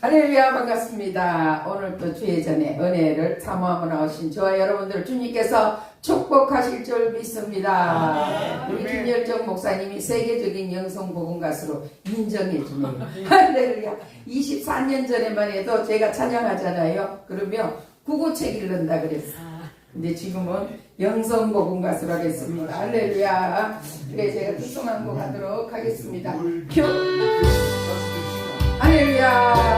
할렐루야 반갑습니다. 오늘 또 주의 전에 은혜를 사모하며 나오신 저와 여러분들 주님께서 축복하실 줄 믿습니다. 우리 김열정 목사님이 세계적인 영성 복음 가수로 인정해 주네요. 할렐루야. 24년 전에만 해도 제가 찬양하잖아요. 그러면 구구책 읽는다 그랬어. 근데 지금은 영성 복음 가수로 하겠습니다. 할렐루야. 그래 제가 특송한 곡 하도록 하겠습니다. 큐. 할렐루야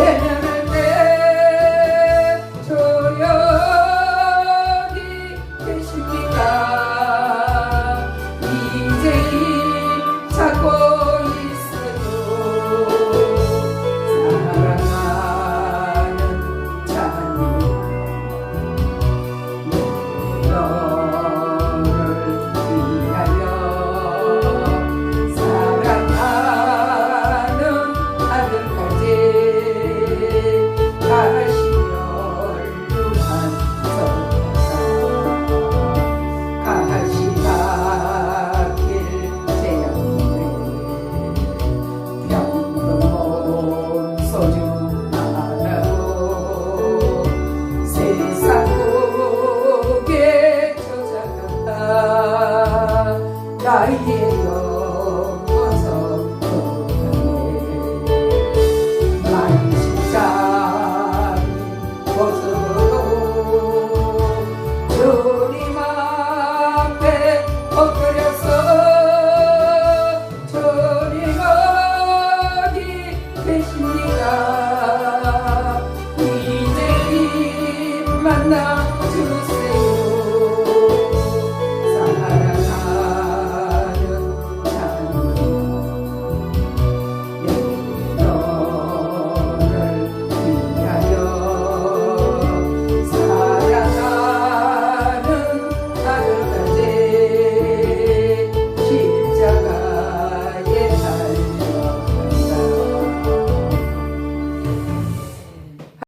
对 right here.